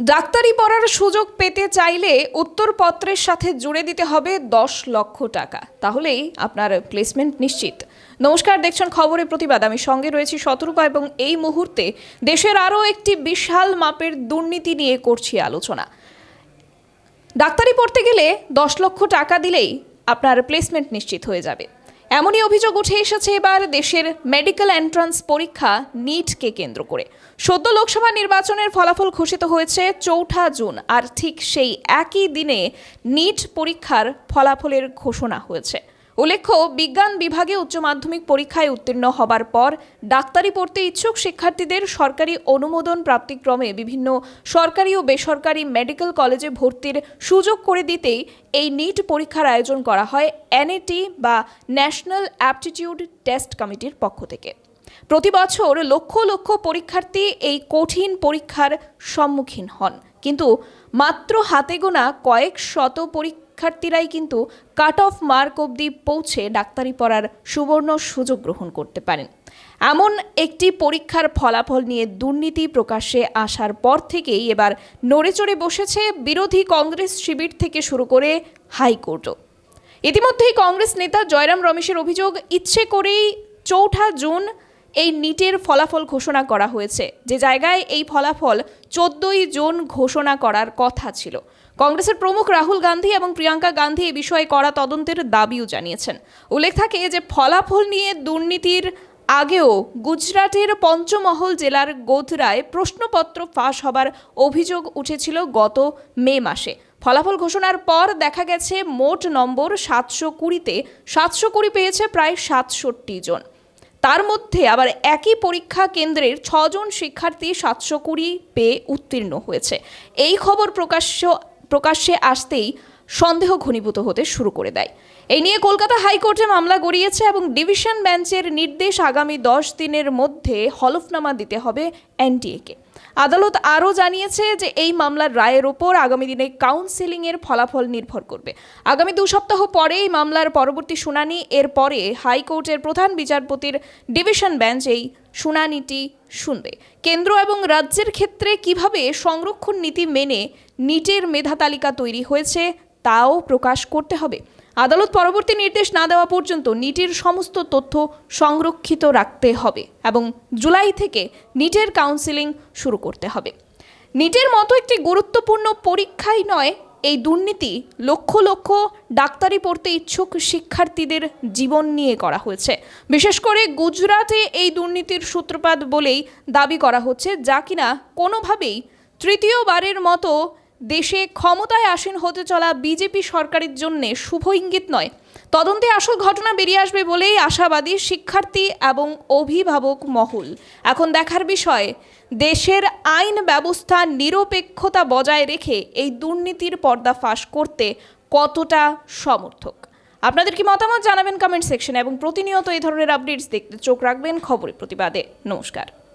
ডাক্তারি পড়ার সুযোগ পেতে চাইলে উত্তরপত্রের সাথে জুড়ে দিতে হবে দশ লক্ষ টাকা। তাহলেই আপনার প্লেসমেন্ট নিশ্চিত। নমস্কার, দেখছেন খবরের প্রতিবাদ। আমি সঙ্গে রয়েছি শতরূপা এবং এই মুহূর্তে দেশের আরও একটি বিশাল মাপের দুর্নীতি নিয়ে করছি আলোচনা। ডাক্তারি পড়তে গেলে দশ লক্ষ টাকা দিলেই আপনার প্লেসমেন্ট নিশ্চিত হয়ে যাবে। এমনই অভিযোগ উঠে এসেছে এবার দেশের মেডিকেল এন্ট্রান্স পরীক্ষা নিটকে কেন্দ্র করে। সদ্য লোকসভা নির্বাচনের ফলাফল ঘোষিত হয়েছে চৌঠা জুন, আর ঠিক সেই একই দিনে নিট পরীক্ষার ফলাফলের ঘোষণা হয়েছে। উল্লেখ্য, বিজ্ঞান বিভাগে উচ্চ মাধ্যমিক পরীক্ষায় উত্তীর্ণ হবার পর ডাক্তারি পড়তে ইচ্ছুক শিক্ষার্থীদের সরকারি অনুমোদন প্রাপ্তিক্রমে বিভিন্ন সরকারি ও বেসরকারি মেডিকেল কলেজে ভর্তির সুযোগ করে দিতেই এই নিট পরীক্ষার আয়োজন করা হয় এনএটি বা ন্যাশনাল অ্যাপটিটিউড টেস্ট কমিটির পক্ষ থেকে। প্রতি বছর লক্ষ লক্ষ পরীক্ষার্থী এই কঠিন পরীক্ষার সম্মুখীন হন। কিন্তু মাত্র হাতে গোনা কয়েক শত পরীক্ষার্থীরাই কিন্তু কাট অফ মার্ক অবধি পৌঁছে ডাক্তারি পড়ার সুবর্ণ সুযোগ গ্রহণ করতে পারেন। এমন একটি পরীক্ষার ফলাফল নিয়ে দুর্নীতি প্রকাশ্যে আসার পর থেকেই এবার নড়েচড়ে বসেছে বিরোধী কংগ্রেস শিবির থেকে শুরু করে হাইকোর্টও। ইতিমধ্যেই কংগ্রেস নেতা জয়রাম রমেশের অভিযোগ, ইচ্ছে করেই চৌঠা জুন এই নিটের ফলাফল ঘোষণা করা হয়েছে। যে জায়গায় এই ফলাফল চোদ্দই জুন ঘোষণা করার কথা ছিল। কংগ্রেসের প্রমুখ রাহুল গান্ধী এবং প্রিয়াঙ্কা গান্ধী এ বিষয়ে করা তদন্তের দাবিও জানিয়েছেন। উল্লেখ থাকে যে ফলাফল নিয়ে দুর্নীতির আগেও গুজরাটের পঞ্চমহল জেলার গোধরায় প্রশ্নপত্র ফাঁস হবার অভিযোগ উঠেছিল গত মে মাসে। ফলাফল ঘোষণার পর দেখা গেছে, মোট নম্বর সাতশো কুড়িতে সাতশো কুড়ি পেয়েছে প্রায় সাতষট্টি জন। তার মধ্যে আবার একই পরীক্ষা কেন্দ্রের ছজন শিক্ষার্থী সাতশো কুড়ি পেয়ে উত্তীর্ণ হয়েছে। এই খবর প্রকাশ্য, প্রকাশ্যে আসতেই সন্দেহ ঘনীভূত হতে শুরু করে দেয়। এই নিয়ে কলকাতা হাইকোর্টে মামলা গড়িয়েছে এবং ডিভিশন বেঞ্চের নির্দেশ আগামী দশ দিনের মধ্যে হলফনামা দিতে হবে এনটিএকে আদালত আরও জানিয়েছে যে এই মামলার রায়ের ওপর আগামী দিনে কাউন্সেলিংয়ের ফলাফল নির্ভর করবে। আগামী দু সপ্তাহ পরে এই মামলার পরবর্তী শুনানি এর পরে হাইকোর্টের প্রধান বিচারপতির ডিভিশন বেঞ্চ এই শুনানিটি শুনবে। কেন্দ্র এবং রাজ্যের ক্ষেত্রে কীভাবে সংরক্ষণ নীতি মেনে নিটের মেধা তালিকা তৈরি হয়েছে, তাও প্রকাশ করতে হবে। আদালত পরবর্তী নির্দেশ না দেওয়া পর্যন্ত নিটের সমস্ত তথ্য সংরক্ষিত রাখতে হবে এবং জুলাই থেকে নিটের কাউন্সিলিং শুরু করতে হবে। নিটের মতো একটি গুরুত্বপূর্ণ পরীক্ষাই নয়, এই দুর্নীতি লক্ষ লক্ষ ডাক্তারি পড়তে ইচ্ছুক শিক্ষার্থীদের জীবন নিয়ে করা হয়েছে। বিশেষ করে গুজরাটে এই দুর্নীতির সূত্রপাত বলেই দাবি করা হচ্ছে, যা কিনা কোনোভাবেই তৃতীয়বারের মতো দেশে ক্ষমতায় আসীন হতে চলা বিজেপি সরকারের জন্য শুভ ইঙ্গিত নয়। তদন্তে আসল ঘটনা বেরিয়ে আসবে বলেই আশাবাদী শিক্ষার্থী এবং অভিভাবক মহল। এখন দেখার বিষয়, দেশের আইন ব্যবস্থা নিরপেক্ষতা বজায় রেখে এই দুর্নীতির পর্দা ফাঁস করতে কতটা সমর্থক? আপনাদের কি মতামত জানাবেন কমেন্ট সেকশনে এবং প্রতিনিয়ত এই ধরনের আপডেটস দেখতে চোখ রাখবেন খবরের প্রতিবাদে। নমস্কার।